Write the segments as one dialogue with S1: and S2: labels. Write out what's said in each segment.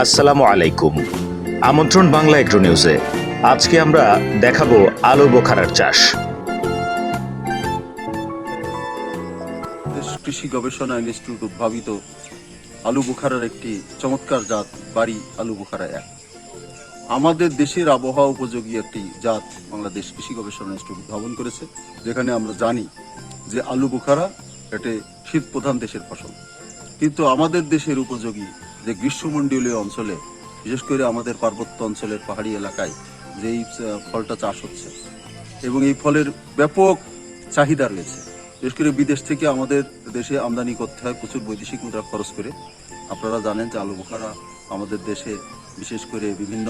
S1: আসসালামু আলাইকুম। আমন্ত্রণ বাংলা এগ্রো নিউজে। আজকে আমরা দেখাবো আলু বোখারার চাষ।
S2: কৃষি গবেষণা ইনস্টিটিউট উদ্ভাবিত আলু বুখারার একটি চমৎকার জাত, বাড়ি আলু বুখারা এক। আমাদের দেশের আবহাওয়া উপযোগী একটি জাত বাংলাদেশ কৃষি গবেষণা ইনস্টিটিউট উদ্ভাবন করেছে, যেখানে আমরা জানি যে আলু বুখারা এটি শীত প্রধান দেশের ফসল। কিন্তু আমাদের দেশের উপযোগী যে গ্রীষ্মমণ্ডলীয় অঞ্চলে, বিশেষ করে আমাদের পার্বত্য অঞ্চলের পাহাড়ি এলাকায় যে এই ফলটা চাষ হচ্ছে এবং এই ফলের ব্যাপক চাহিদা রয়েছে। বিশেষ করে বিদেশ থেকে আমাদের দেশে আমদানি করতে হয় প্রচুর বৈদেশিক মুদ্রা খরচ করে। আপনারা জানেন যে আলু বোখারা আমাদের দেশে বিশেষ করে বিভিন্ন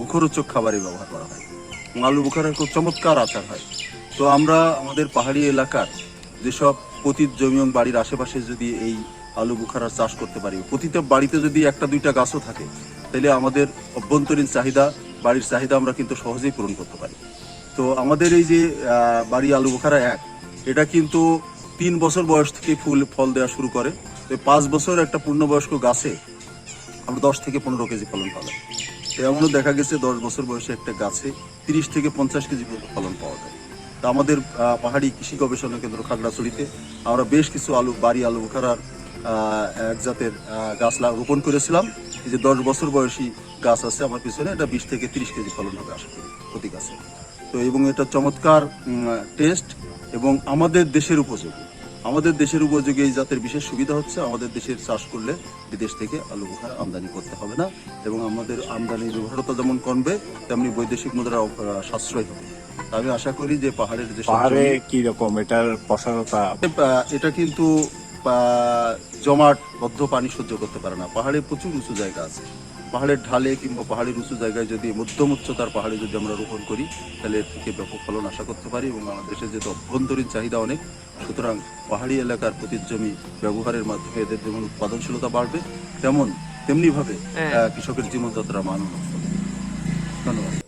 S2: মুখরোচক খাবারে ব্যবহার করা হয় আলু বোখারার খুব চমৎকার আচার হয়। তো আমরা আমাদের পাহাড়ি এলাকার যেসব পতিত জমি এবং বাড়ির আশেপাশে যদি এই আলু বুখারার চাষ করতে পারি। প্রতিটা বাড়িতে যদি একটা, দুইটা গাছও থাকে, তাহলে আমাদের অভ্যন্তরীণ চাহিদা, বাড়ির চাহিদা আমরা কিন্তু সহজেই পূরণ করতে পারি। তো আমাদের এই যে বাড়ি আলু বোখারা এক, এটা কিন্তু তিন বছর বয়স থেকে ফুল, ফল দেওয়া শুরু করে। তো পাঁচ বছর একটা পূর্ণবয়স্ক গাছে আমরা দশ থেকে পনেরো কেজি ফলন পাবেন তো এমনও দেখা গেছে দশ বছর বয়সে একটা গাছে তিরিশ থেকে পঞ্চাশ কেজি ফলন পাওয়া যায়। তা আমাদের পাহাড়ি কৃষি গবেষণা কেন্দ্র খাগড়াছড়িতে আমরা বেশ কিছু আলু, বাড়ি আলু বোখারার এক জাতের গাছ রোপণ করেছিলাম। এই যে দশ বছর বয়সী গাছ আছে আমার পিছনে এটা বিশ থেকে তিরিশ কেজি ফলন হবে আশা করি প্রতি গাছে। তো এবং এটা চমৎকার টেস্ট এবং আমাদের দেশের উপযোগী। আমাদের দেশের উপযোগী এই জাতের বিশেষ সুবিধা হচ্ছে আমাদের দেশের চাষ করলে বিদেশ থেকে আলু বোখারা আমদানি করতে হবে না এবং আমাদের আমদানি ব্যবহারতা যেমন কমবে তেমনি বৈদেশিক মুদ্রা সাশ্রয় হবে। আমি আশা করি যে পাহাড়ের যে
S3: পাহাড়ে কি রকম? এটার প্রসারতা?
S2: এটা কিন্তু জমাট বদ্ধ পানি সহ্য করতে পারে না। পাহাড়ে প্রচুর উঁচু জায়গা আছে। পাহাড়ের ঢালে কিংবা পাহাড়ের উঁচু জায়গায় যদি মধ্যম উচ্চতার পাহাড়ে যদি আমরা রোপণ করি তাহলে এর থেকে ব্যাপক ফলন আশা করতে পারি এবং আমাদের দেশের যেহেতু অভ্যন্তরীণ চাহিদা অনেক সুতরাং পাহাড়ি এলাকার প্রতির জমি ব্যবহারের মাধ্যমে এদের যেমন উৎপাদনশীলতা বাড়বে তেমন তেমনিভাবে আহ, কৃষকের জীবনযাত্রা মান। ধন্যবাদ।